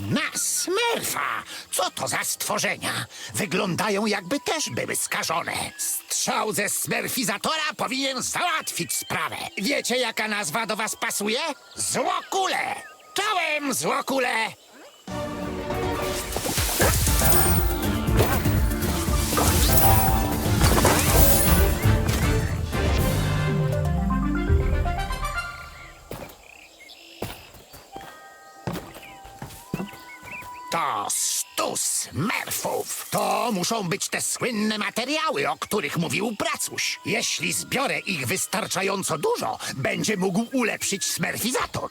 Na smerfa! Co to za stworzenia? Wyglądają jakby też były skażone. Strzał ze smerfizatora powinien załatwić sprawę. Wiecie jaka nazwa do was pasuje? Złokule! Czołem złokule! To stu smerfów. To muszą być te słynne materiały, o których mówił Pracuś. Jeśli zbiorę ich wystarczająco dużo, będzie mógł ulepszyć smerfizator.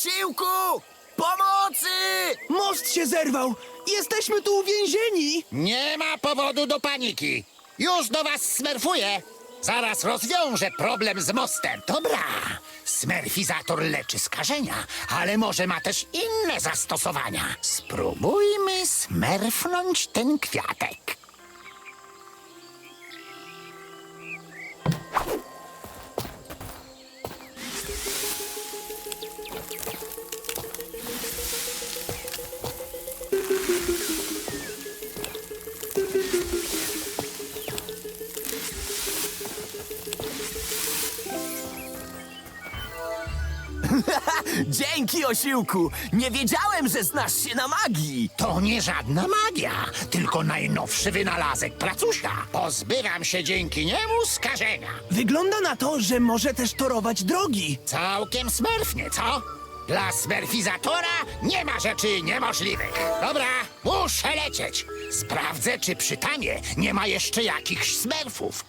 Osiłku! Pomocy! Most się zerwał! Jesteśmy tu uwięzieni! Nie ma powodu do paniki. Już do was smerfuję. Zaraz rozwiążę problem z mostem. Dobra, smerfizator leczy skażenia, ale może ma też inne zastosowania. Spróbujmy smerfnąć ten kwiatek. Nie wiedziałem, że znasz się na magii! To nie żadna magia, tylko najnowszy wynalazek pracusia. Pozbywam się dzięki niemu skażenia. Wygląda na to, że może też torować drogi. Całkiem smerfnie, co? Dla smerfizatora nie ma rzeczy niemożliwych. Dobra, muszę lecieć. Sprawdzę, czy przy tamie nie ma jeszcze jakichś smerfów.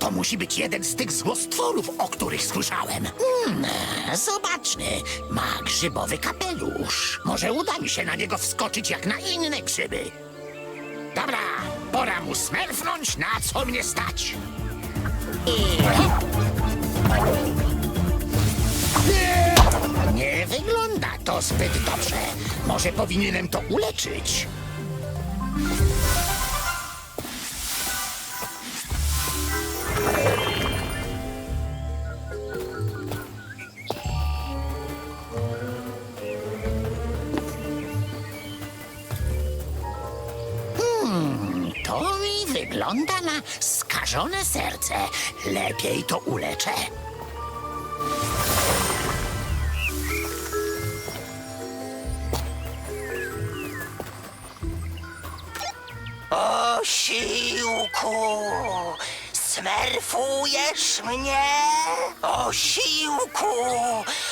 To musi być jeden z tych złostworów, o których słyszałem. Hmm, zobaczmy. Ma grzybowy kapelusz. Może uda mi się na niego wskoczyć jak na inne grzyby. Dobra, pora mu smerfnąć, na co mnie stać. I! Nie wygląda to zbyt dobrze. Może powinienem to uleczyć. Wygląda na skażone serce. Lepiej to uleczę. Osiłku, smerfujesz mnie? Osiłku,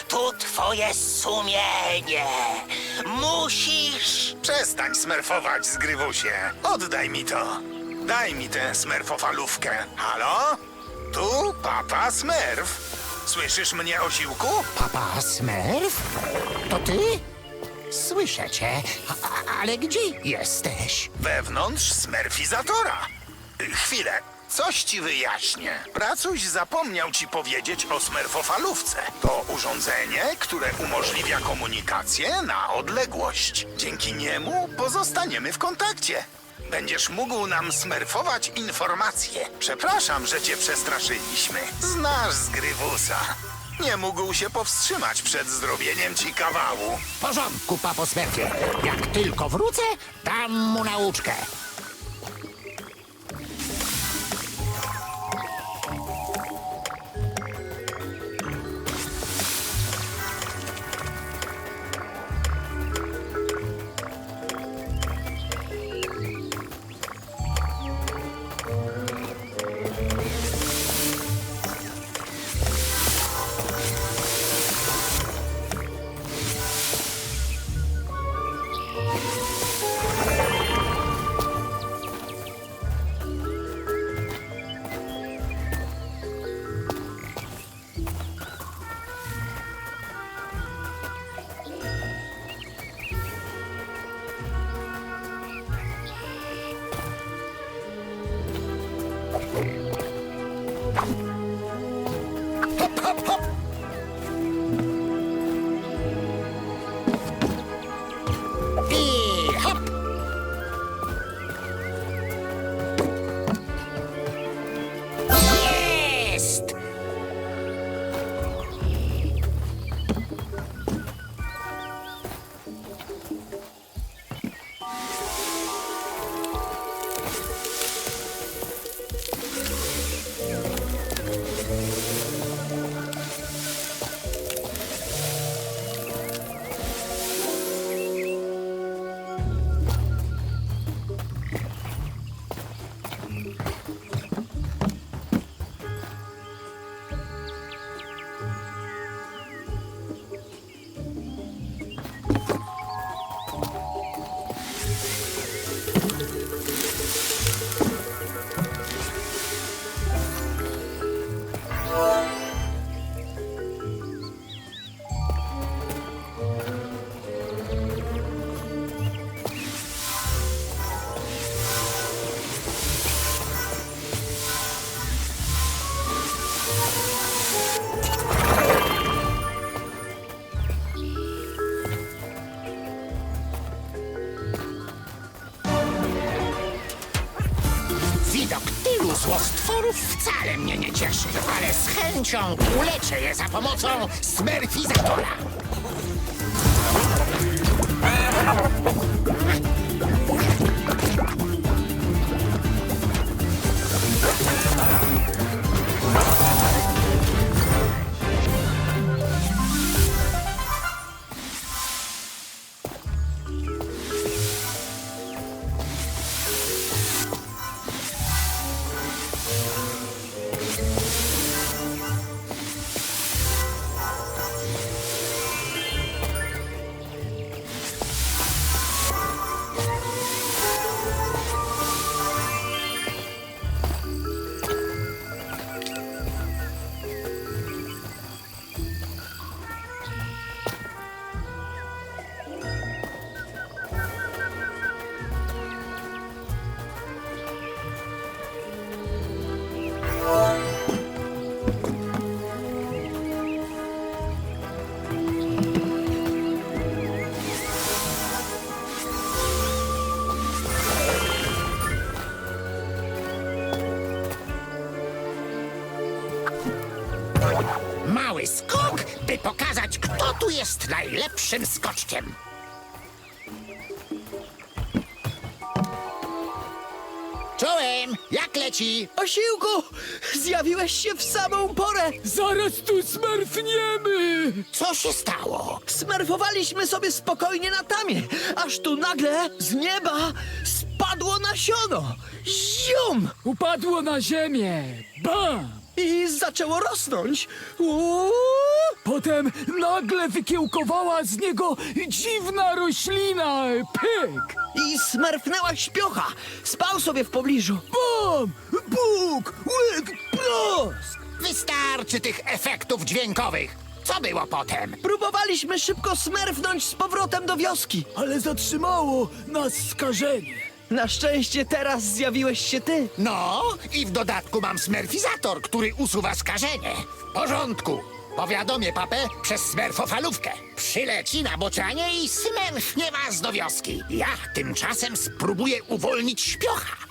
tu twoje sumienie. Musisz... Przestań smerfować, zgrywusie. Oddaj mi to. Daj mi tę smerfofalówkę. Halo? Tu papa smerf. Słyszysz mnie, osiłku? Papa Smurf? To ty? Słyszę cię, a, a- ale gdzie jesteś? Wewnątrz smerfizatora. Y, Chwilę. Coś ci wyjaśnię. Pracuś zapomniał ci powiedzieć o smerfofalówce. To urządzenie, które umożliwia komunikację na odległość. Dzięki niemu pozostaniemy w kontakcie. Będziesz mógł nam smerfować informacje. Przepraszam, że cię przestraszyliśmy. Znasz zgrywusa. Nie mógł się powstrzymać przed zrobieniem ci kawału. W porządku, papo Smurfie. Jak tylko wrócę, dam mu nauczkę. Złostworów wcale mnie nie cieszy, ale z chęcią uleczę je za pomocą smerfizatora. Jest najlepszym skoczkiem. Czołem, jak leci? Osiłku, zjawiłeś się w samą porę. Zaraz tu smerfniemy! Co się stało? Smerfowaliśmy sobie spokojnie na tamie, aż tu nagle z nieba spadło nasiono. Zium! Upadło na ziemię! Bam! I zaczęło rosnąć. Uuu! Potem nagle wykiełkowała z niego dziwna roślina! Pyk! I smerfnęła śpiocha. Spał sobie w pobliżu. Bam! Bóg! Łyk! Blask! Wystarczy tych efektów dźwiękowych. Co było potem? Próbowaliśmy szybko smerfnąć z powrotem do wioski. Ale zatrzymało nas skażenie. Na szczęście teraz zjawiłeś się ty. No, i w dodatku mam smerfizator, który usuwa skażenie. W porządku. Powiadomię papę przez smerfofalówkę. Przyleci na bocianie i smerfnie was do wioski. Ja tymczasem spróbuję uwolnić śpiocha.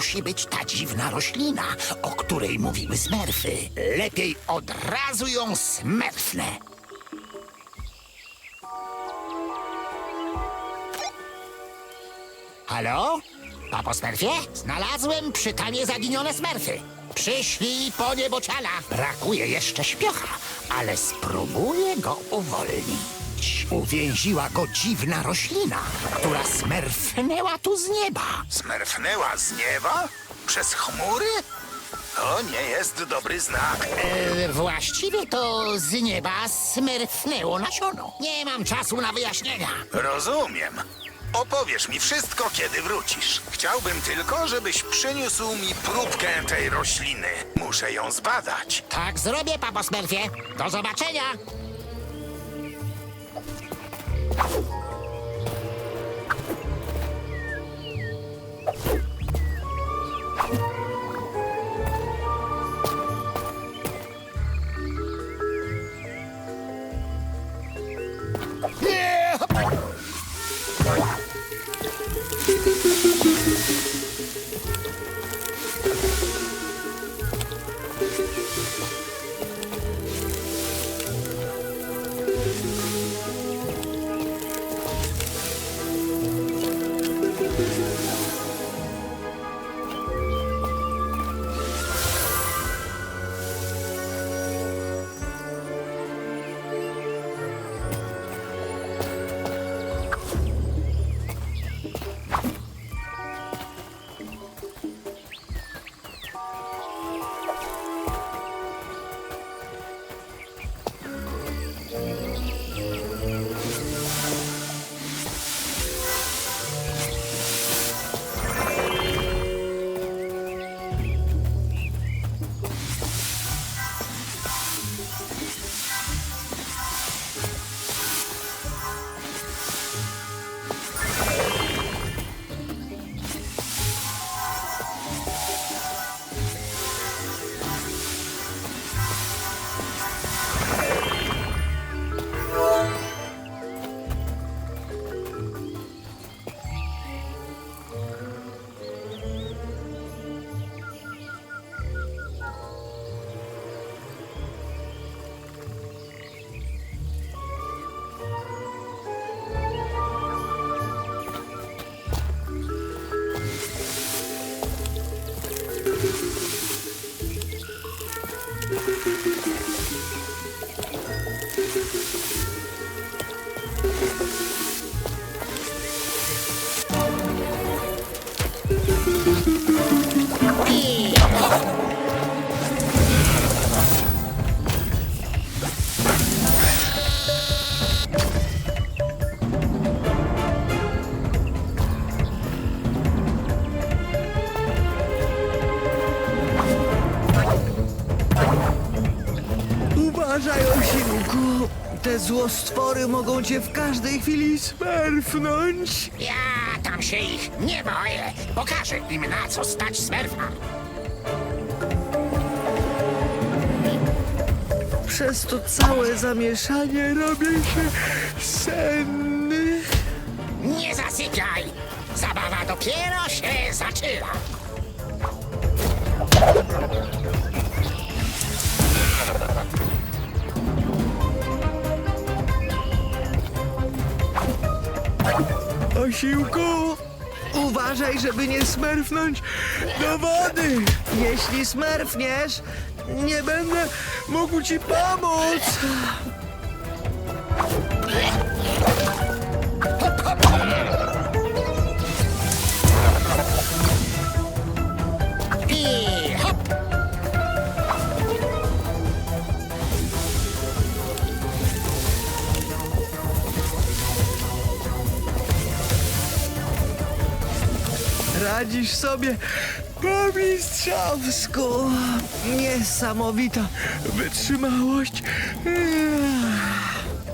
Musi być ta dziwna roślina, o której mówiły smerfy. Lepiej od razu ją smerfnę. Halo? Papo Smerfie? Znalazłem przy tamie zaginione smerfy. Przyślij po niebociana. Brakuje jeszcze śpiocha, ale spróbuję go uwolnić. Uwięziła go dziwna roślina, która smerfnęła tu z nieba. Smerfnęła z nieba? Przez chmury? To nie jest dobry znak. E, właściwie to z nieba smerfnęło nasiono. Nie mam czasu na wyjaśnienia. Rozumiem. Opowiesz mi wszystko, kiedy wrócisz. Chciałbym tylko, żebyś przyniósł mi próbkę tej rośliny. Muszę ją zbadać. Tak zrobię, papo Smerfie. Do zobaczenia. Nie! Mogą cię w każdej chwili smerfnąć. Ja tam się ich nie boję. Pokażę im na co stać smerfa. Przez to całe zamieszanie robię się senny. Nie zasypiaj! Zabawa dopiero się zaczyna. Osiłku, uważaj, żeby nie smerfnąć do wody. Jeśli smerfniesz, nie będę mógł ci pomóc. Radzisz sobie po mistrzowsku. Niesamowita wytrzymałość.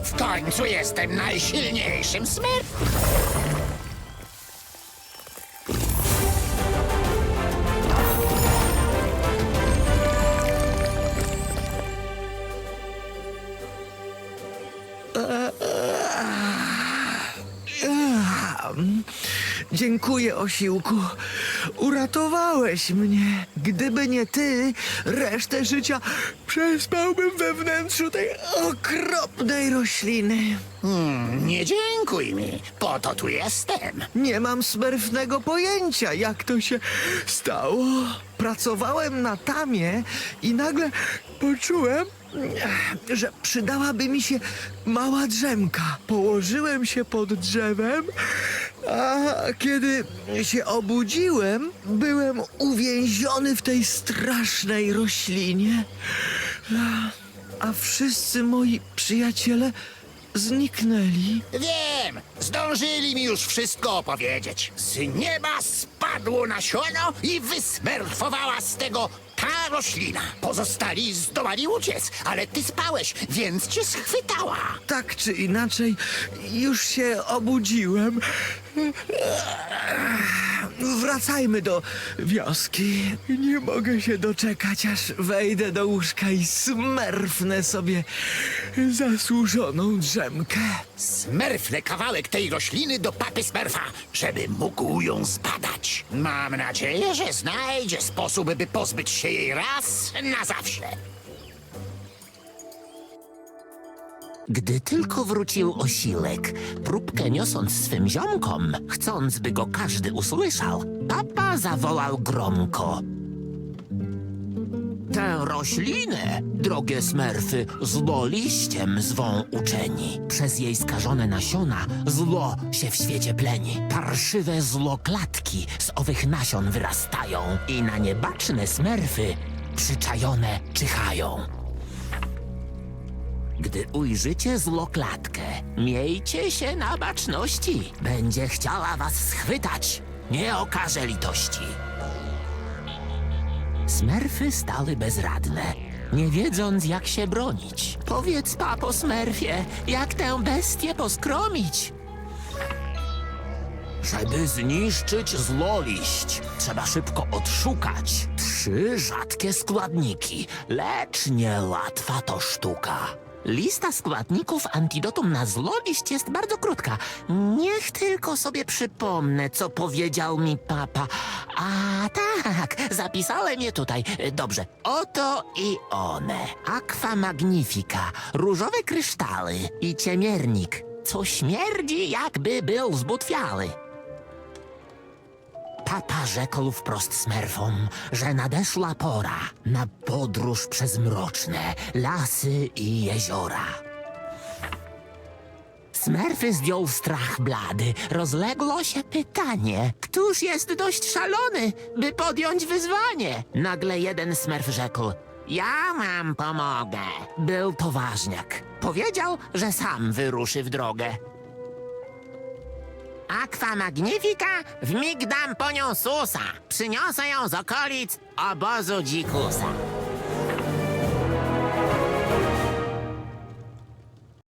W końcu jestem najsilniejszym smerfem. Dziękuję, Osiłku. Uratowałeś mnie. Gdyby nie ty, resztę życia przespałbym we wnętrzu tej okropnej rośliny. Nie dziękuj mi, po to tu jestem. Nie mam smerfnego pojęcia, jak to się stało. Pracowałem na tamie i nagle poczułem, że przydałaby mi się mała drzemka. Położyłem się pod drzewem, a kiedy się obudziłem, byłem uwięziony w tej strasznej roślinie. A wszyscy moi przyjaciele zniknęli. Wiem, zdążyli mi już wszystko opowiedzieć. Z nieba spadło nasiono i wysmerfowała z tego ta roślina. Pozostali zdołali uciec, ale ty spałeś, więc cię schwytała. Tak czy inaczej, już się obudziłem. Wracajmy do wioski. Nie mogę się doczekać, aż wejdę do łóżka i smerfnę sobie zasłużoną drzemkę. Smerfnę kawałek tej rośliny do papy smerfa, żeby mógł ją zbadać. Mam nadzieję, że znajdzie sposób, by pozbyć się jej raz na zawsze. Gdy tylko wrócił osiłek, próbkę niosąc swym ziomkom, chcąc, by go każdy usłyszał, papa zawołał gromko. Tę roślinę, drogie smerfy, zło liściem zwą uczeni. Przez jej skażone nasiona zło się w świecie pleni. Parszywe zloklatki z owych nasion wyrastają i na niebaczne smerfy przyczajone czyhają. Gdy ujrzycie zloklatkę, miejcie się na baczności. Będzie chciała was schwytać. Nie okaże litości. Smerfy stały bezradne, nie wiedząc jak się bronić. Powiedz, papo Smerfie, jak tę bestię poskromić? Żeby zniszczyć zloliść, trzeba szybko odszukać trzy rzadkie składniki, lecz nie łatwa to sztuka. Lista składników antidotum na zloliść jest bardzo krótka. Niech tylko sobie przypomnę, co powiedział mi papa. A tak, zapisałem je tutaj. Dobrze, oto i one. Aqua magnifica, różowe kryształy i ciemiernik, co śmierdzi jakby był zbutwiały. Papa rzekł wprost smerfom, że nadeszła pora na podróż przez mroczne lasy i jeziora. Smerfy zdjął strach blady. Rozległo się pytanie, któż jest dość szalony, by podjąć wyzwanie? Nagle jeden smerf rzekł, ja wam pomogę. Był to ważniak. Powiedział, że sam wyruszy w drogę. Aqua Magnifica, wmig dam po nią susa. Przyniosę ją z okolic obozu dzikusa.